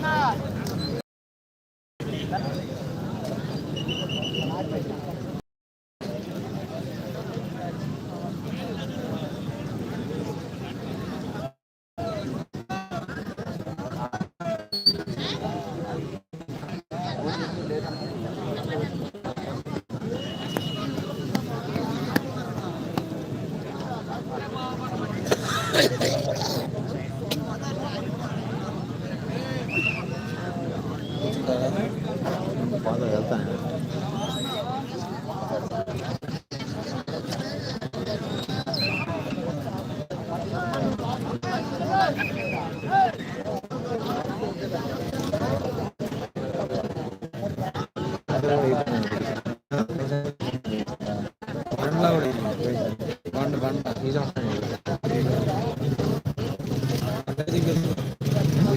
那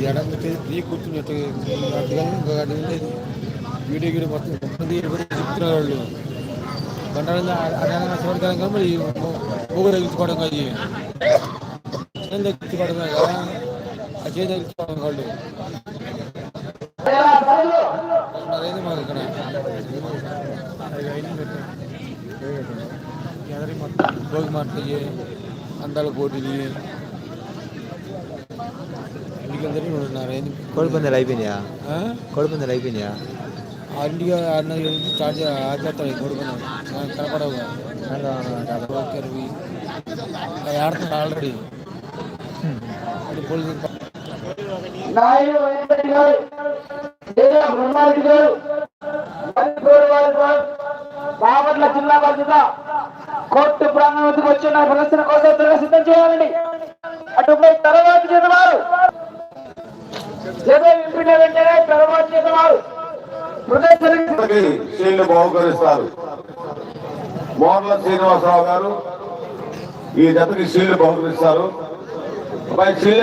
ఎడం ఫ్రీ కూర్చున్నట్టు అడ్డుగా ఇంకో అడ్డు ఉండేది వీడియో గీడియో మొత్తం మొత్తం తీయడం కూడా చెప్తున్నారు వాళ్ళు బండారు అడగా చూడగలం కానీ మరి ముగ్గురు తగ్గించుకోవడం కాదు చేను తగ్గించుకోవడం కదా ఆ చేను తగ్గించుకోవడం వాళ్ళు అదేంది మాకు ఇక్కడ ఎదరి మొత్తం భోగి మాటలు అందాల పోటీలు ఇంటికి ఉన్నారు కోడిపందాలు అయిపోయినాయా? కోడిపందాలు అయిపోయినాయా? ఇంటికి అన్న స్టార్ట్ ఆడతాడు కొడుకున్నాం కనపడవు. ఆడుతున్నాడు ఆల్రెడీ. పోలీసు నాయుడు వెంకటి గారు లేదా బ్రహ్మారెడ్డి గారు మరికోడు వారి వారు బాపట్ల జిల్లా బాధ్యత కోర్టు ప్రాంగణం వచ్చిన ప్రదర్శన కోసం త్వరగా సిద్ధం చేయాలండి. అటుపై తర్వాత వెంటనే తర్వాత చేతవారు ప్రదర్శనకి బహుకరిస్తారు. మోర్ల శ్రీనివాసరావు గారు ఈ జతకి శ్రీని బహుకరిస్తారు. అబ్బాయి శీల్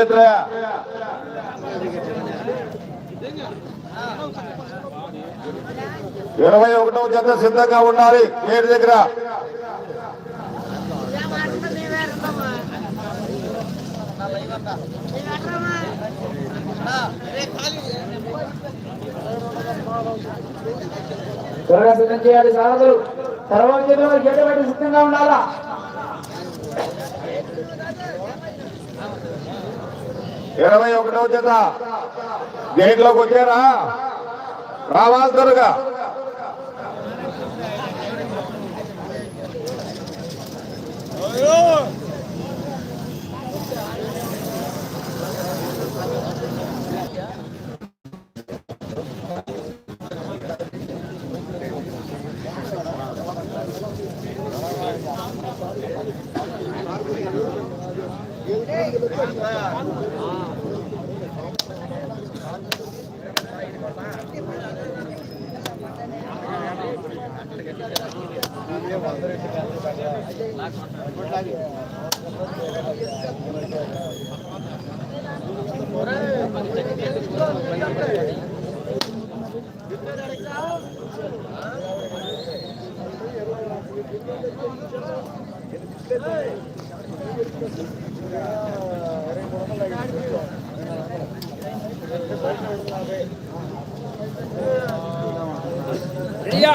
ఇరవై ఒకటవ జత సిద్ధంగా ఉండాలి. గేట్ దగ్గర. త్వరగా సిద్ధం చేయాలి తర్వాత చేతవారు గేట బయట సిద్ధంగా ఉండాలా? ఇరవై ఒకటవ జత. గేట్లోకి వచ్చారా? రావాలి త్వరగా. రెడీయా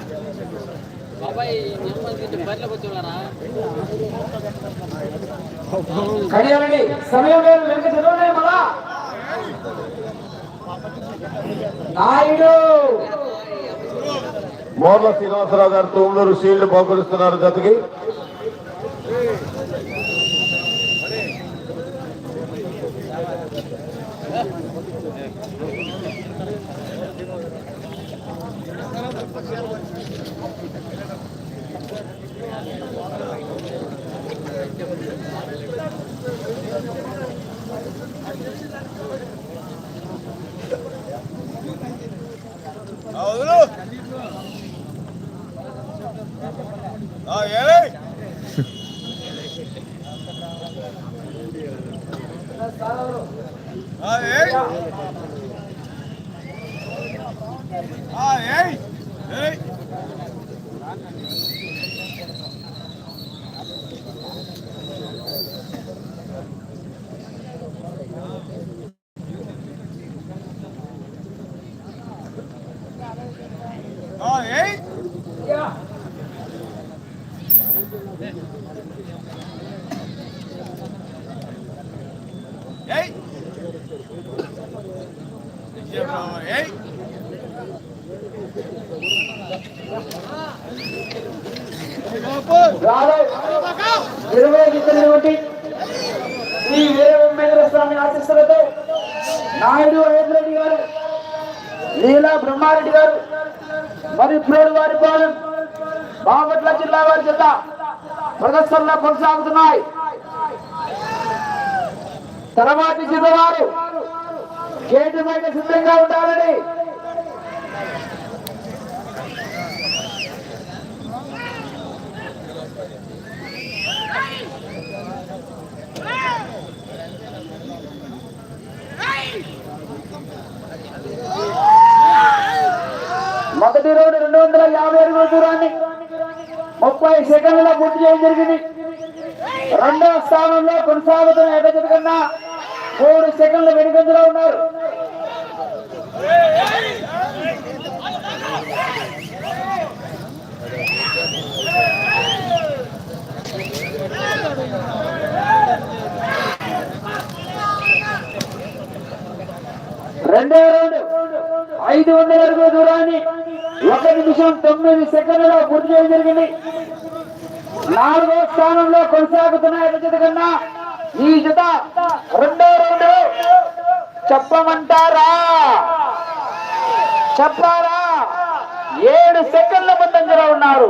కడియాలండి సమయం లేదు వెనక మళ్ళా. నాయుడు! మోర్ల శ్రీనివాసరావు గారు తోమలూరు షీల్డ్ బహుకరిస్తున్నారు జతకి. నిర్వహించినటువంటి శ్రీ వీరబ్రహ్మేంద్ర స్వామి ఆశీస్సులతో నాయుడు రెడ్డి గారు లీలా బ్రహ్మారెడ్డి గారు మరి ప్రోడు వారి పాలెం బాపట్ల జిల్లా వారి చేత ప్రదర్శనలో కొనసాగుతున్నాయి తర్వాతి జిల్లవారు గేటు బయట సిద్ధంగా ఉండాలని మొదటి రోడ్డు రెండు వందల యాభై అడుగుల దూరాన్ని ముప్పై సెకండ్లలో పూర్తి చేయడం జరిగింది. రెండవ స్థానంలో కొనసాగుతున్న ఎగజత కన్నా మూడు సెకండ్ల వెనుకంజలో ఉన్నారు రెండవ రౌండ్ ఐదు వందల అడుగుల దూరాన్ని ఒక నిమిషం తొమ్మిది సెకండ్లలో పూర్తి చేయడం జరిగింది. నాలుగో స్థానంలో కొనసాగుతున్న కన్నా ఈ జత రెండో రౌండ్. చెప్పమంటారా? చెప్పారా? ఏడు సెకండ్ల ముందంజలో ఉన్నారు.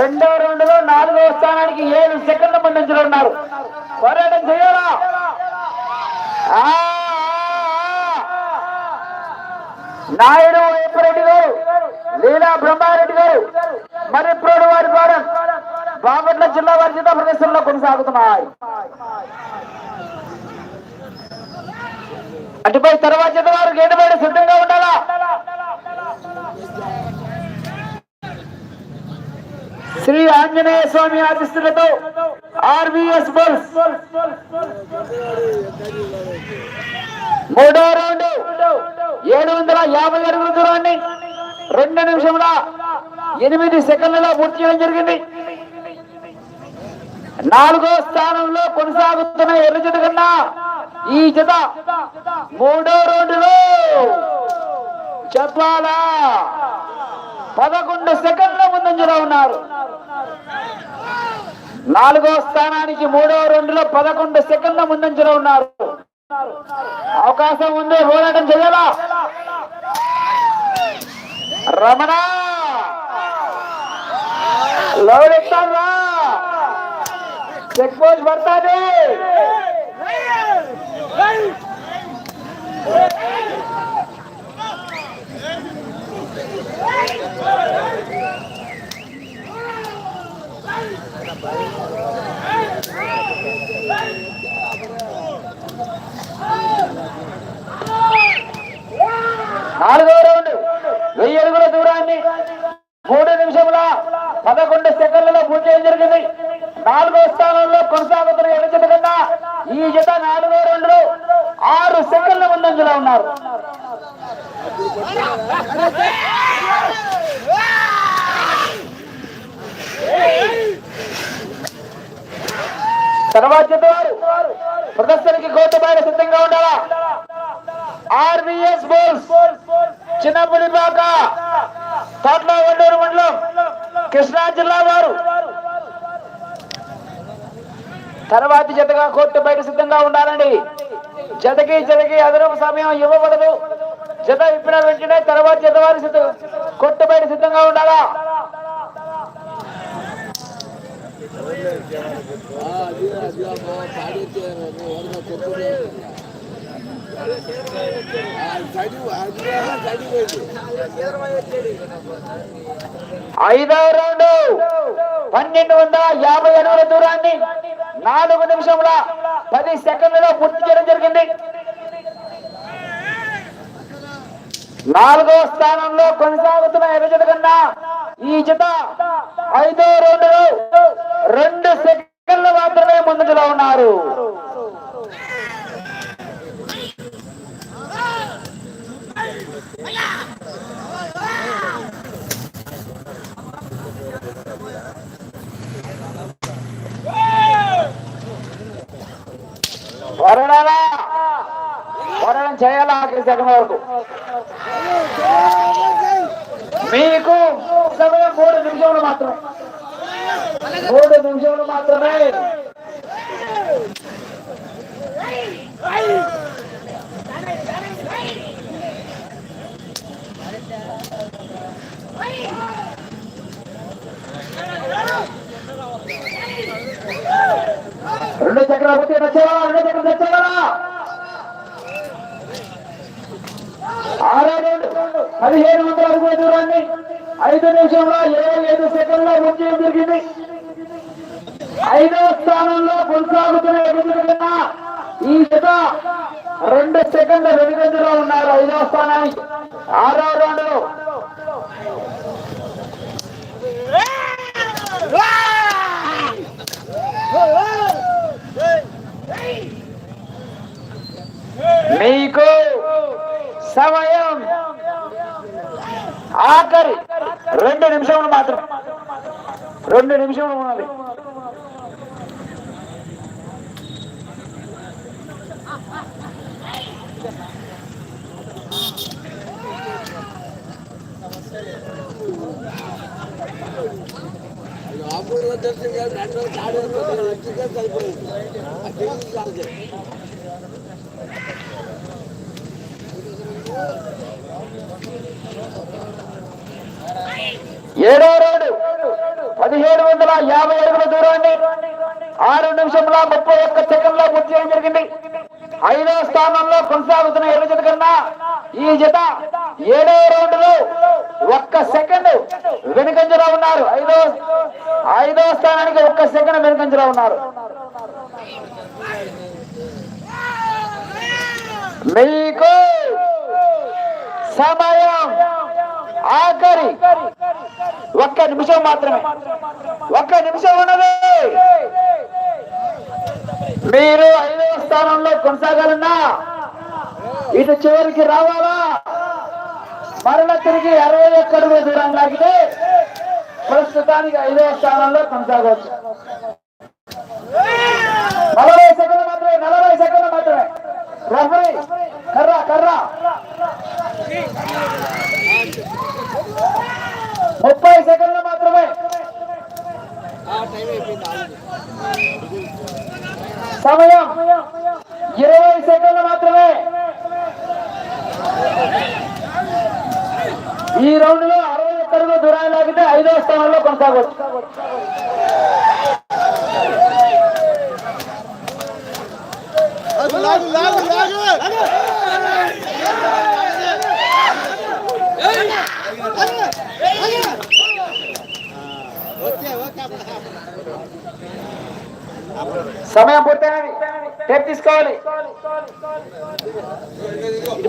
రెండో రౌండ్లో నాలుగో స్థానానికి ఏడు సెకండ్ల ముందంజలో ఉన్నారు. పోరాటం చేయాలా? నాయుడు ఆ, నాయుడు రెడ్డి గారు లీలా బ్రహ్మారెడ్డి గారు మరి ప్రోడు వారి ద్వారా బాపట్ల జిల్లా వారి జిల్లా ప్రదేశంలో కొనసాగుతున్నాయి. అటుపై తర్వాత జిల్లా వారు గేటు బయట సిద్ధంగా ఉండాలా? శ్రీ ఆంజనేయ స్వామి ఆశిస్తులతో ఆర్వీఎస్ బల్స్. మూడో రౌండ్ ఏడు వందల యాభై అడుగుల దూరాన్ని రెండు నిమిషముల. ఎనిమిది సెకండ్లలో పూర్తి చేయడం జరిగింది. నాలుగో స్థానంలో కొనసాగుతున్న ఎర్ర జత కన్నా ఈ జత మూడో రౌండ్లో చెప్పాలా పదకొండు సెకండ్ల ముందంజలో ఉన్నారు. నాలుగో స్థానానికి మూడో రౌండ్లో పదకొండు సెకండ్ల ముందంజలో ఉన్నారు. అవకాశం ఉంది పోరాటం చేయాలా? రమణ లోడెత్తారా చెక్ పోస్ట్ పడతాది ముందంజలో ఉన్నారు. తర్వాత వారు ప్రదర్శనకి కోటబాడ సిద్ధంగా ఉండాలా? ఆర్బిఎస్ బోల్స్ చిన్నపులిపాక తోట్ల వండూరు మండలం కృష్ణా జిల్లా వారు. తర్వాతి జతగా కోర్టు బయట సిద్ధంగా ఉండాలండి. జతకి జతకి అదనపు సమయం ఇవ్వబడదు. జత విప్పిన వెంటనే తర్వాత జత వారి సిద్ధం కొట్టు బయట సిద్ధంగా ఉండాలా? ఐదవ రౌండ్. పన్నెండు వందల యాభై అడుగుల దూరాన్ని నాలుగు నిమిషముల పది సెకండ్లలో పూర్తి చేయడం జరిగింది నాలుగో స్థానంలో కొనసాగుతున్న ఎర్రజత కన్నా ఈ జత ఐదో రెండు రెండు సెకండ్లు మాత్రమే ముందులో ఉన్నారు. వరణాలా వరణం చేయాలా ఆఖరి సెకండ్ వరకు మీకు సమయం మూడు నిమిషములు మాత్రమే. మూడు నిమిషములు మాత్రమే. రెండు చక్రాలు వచ్చి నచ్చేవా రెండు చక్రాలు నచ్చేవా ఆరో రెండు పదిహేను వందల అడుగుల దూరాన్ని. ఐదు నిమిషంలో ఇరవై ఐదు సెకండ్లో ముఖ్యం జరిగింది ఐదో స్థానంలో కొనసాగుతున్న ఎదురు ఈ జత రెండు సెకండ్ల వెనుకంజలో ఉన్నారు. ఐదో స్థానానికి. ఆరో రెండు మీకు సమయం ఆఖరి రెండు నిమిషములు మాత్రం రెండు నిమిషములు ఉన్నది ఏడో రోడ్డు పదిహేడు వందల యాభై అడుగుల దూరాన్ని ఆరు నిమిషంలో ముప్పై ఒక్క సెకండ్లో పూర్తి చేయడం జరిగింది. ఐదో స్థానంలో కొనసాగుతున్న ఎర్ర జత కన్నా ఈ జత ఏడో రౌండ్లో ఒక్క సెకండ్ వెనుకంజలో ఉన్నారు. ఐదో ఐదో స్థానానికి ఒక్క సెకండ్ వెనుకంజలో ఉన్నారు. మీకు సమయం ఆఖరి ఒక్క నిమిషం మాత్రమే. ఒక్క నిమిషం ఉన్నది. మీరు ఐదవ స్థానంలో కొనసాగాలన్నా ఇటు చివరికి రావాలా? మరణ తిరిగి అరవై ఒక్క అడుగుల దూరం లాగితే ప్రస్తుతానికి ఐదవ స్థానంలో కొనసాగవచ్చు. నలభై సెకండ్ మాత్రమే నలభై సెకండ్లు మాత్రమే. రెఫరీ కర్ర కర్ర ముప్పై సెకండ్లు మాత్రమే సమయం ఇరవై సెకండ్లు మాత్రమే ఈ రౌండ్లో అరవై ఒక్క అడుగుల దూరాన్ని లాగితే ఐదో స్థానంలో సమయం పూర్తయినది టేప్ తీసుకోవాలి ఇటు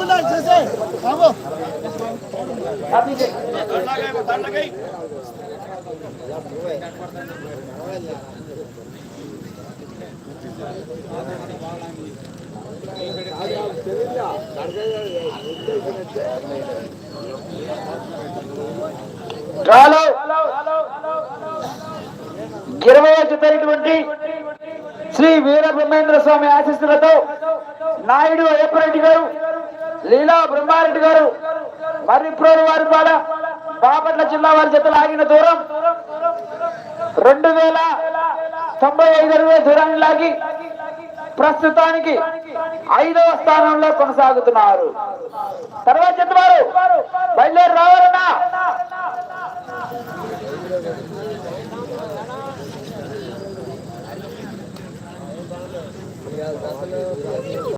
డ్రాలో ఇరవై జతైనటువంటి శ్రీ వీర బ్రహ్మేంద్ర స్వామి ఆశీస్సులతో నాయుడు అయ్యప్పరెడ్డి గారు లీలా బ్రహ్మారెడ్డి గారు మర్రిప్రోలు వారి పాడ బాపట్ల జిల్లా వారి జతలు ఆగిన దూరం రెండు వేల తొంభై ఐదు అరవై దూరాన్ని లాగి ప్రస్తుతానికి ఐదవ స్థానంలో కొనసాగుతున్నారు. తర్వాత చెత్త వారు బయలుదేరి రావాలన్నా.